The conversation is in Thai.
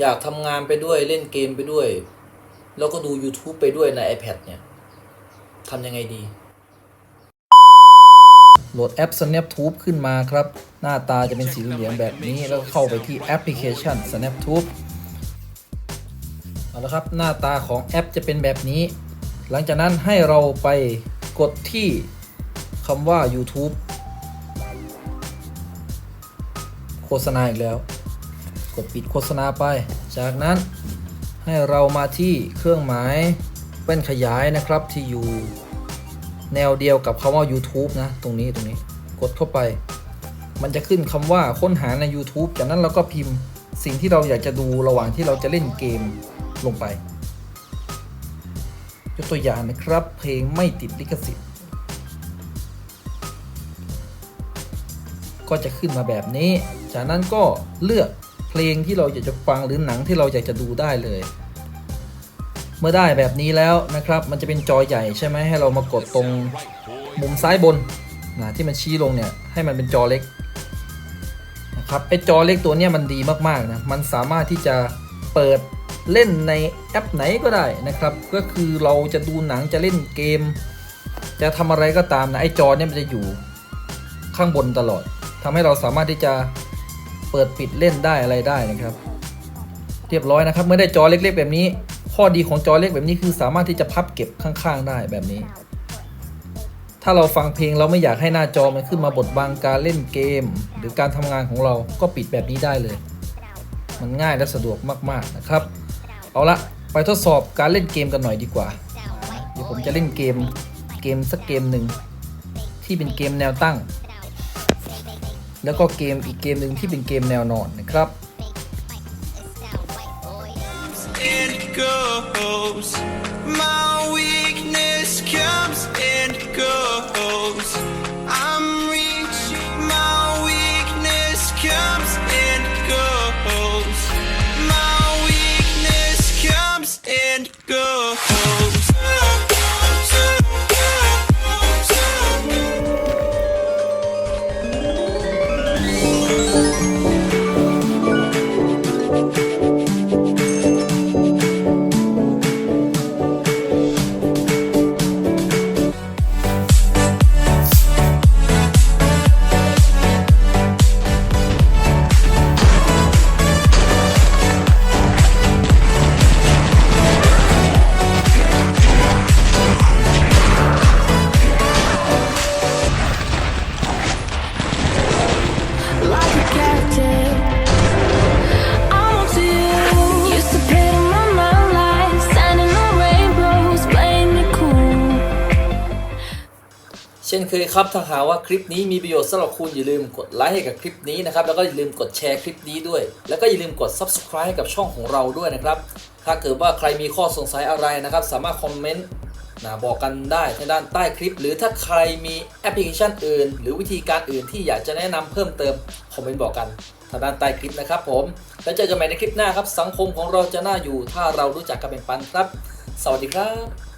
อยากทำงานไปด้วยเล่นเกมไปด้วย แล้วก็ดู YouTube ไปด้วยใน iPad เนี่ยทำยังไงดี โหลดแอป SnapTube ขึ้นมาครับ หน้าตาจะเป็นสีเหลืองแบบนี้ แล้วเข้าไปที่แอปพลิเคชัน SnapTube เอาละครับ หน้าตาของแอปจะเป็นแบบนี้ หลังจากนั้นให้เราไปกดที่คำว่า YouTube โฆษณาอีกแล้ว กดปิดโฆษณาไป จากนั้นให้เรามาที่เครื่องหมายแว่นขยายนะครับที่อยู่แนวเดียวกับคำว่า YouTube นะ ตรงนี้ตรงนี้กดเข้าไป มันจะขึ้นคำว่าค้นหาใน YouTube จากนั้นเราก็พิมพ์สิ่งที่เราอยากจะดูระหว่างที่เราจะเล่นเกมลงไป ยกตัวอย่างนะครับ เพลงไม่ติดลิขสิทธิ์ ก็จะขึ้นมาแบบนี้ จากนั้นก็เลือก เพลงที่เราอยากจะฟังหรือหนังที่เราอยากจะดูได้เลย เมื่อได้แบบนี้แล้วนะครับ มันจะเป็นจอใหญ่ใช่ไหมให้เรามากดตรงมุมซ้ายบนนะที่มันชี้ลงเนี่ยให้มันเป็นจอเล็กนะครับไอจอเล็กตัวนี้มันดีมากๆนะมันสามารถที่จะเปิดเล่นในแอปไหนก็ได้นะครับ ก็คือเราจะดูหนังจะเล่นเกม จะทำอะไรก็ตามนะไอจอเนี่ยมันจะอยู่ข้างบนตลอดทำให้เราสามารถที่จะ เปิดปิดเล่นได้อะไรได้นะครับ เรียบร้อยนะครับ เมื่อได้จอเล็กๆ แบบนี้ ข้อดีของจอเล็กแบบนี้คือสามารถที่จะพับเก็บข้างๆได้แบบนี้ ถ้าเราฟังเพลงเราไม่อยากให้หน้าจอมันขึ้นมาบดบังการเล่นเกม หรือการทำงานของเราก็ปิดแบบนี้ได้เลย มันง่ายและสะดวกมากๆนะครับ เอาละไปทดสอบการเล่นเกมกันหน่อยดีกว่าเดี๋ยวผมจะเล่นเกมเกมสักเกมหนึ่งที่เป็นเกมแนวตั้ง แล้วก็เกมอีกเกมหนึ่งที่เป็นเกมแนวนอนนะครับ and goes. My ช่นเคยครับถ้าหากว่าคลิปนี้มีประโยชน์สำหรับคุณอย่าลืมกดไลค์ให้กับคลิปนี้นะครับแล้วก็อย่าลืมกดแชร์คลิปนี้ด้วย แล้วก็อย่าลืมกด subscribe ให้กับช่องของเราด้วยนะครับ ถ้าเกิดว่าใครมีข้อสงสัยอะไรนะครับ สามารถคอมเมนต์นะบอกกันได้ทางด้านใต้คลิป หรือถ้าใครมีแอปพลิเคชันอื่น หรือวิธีการอื่นที่อยากจะแนะนำเพิ่มเติมคอมเมนต์บอกกันทางด้านใต้คลิปนะครับ ผม แล้วเจอกันใหม่ในคลิปหน้าครับสังคมของเราจะน่าอยู่ ถ้าเรารู้จักกันเป็นปันครับ สวัสดีครับ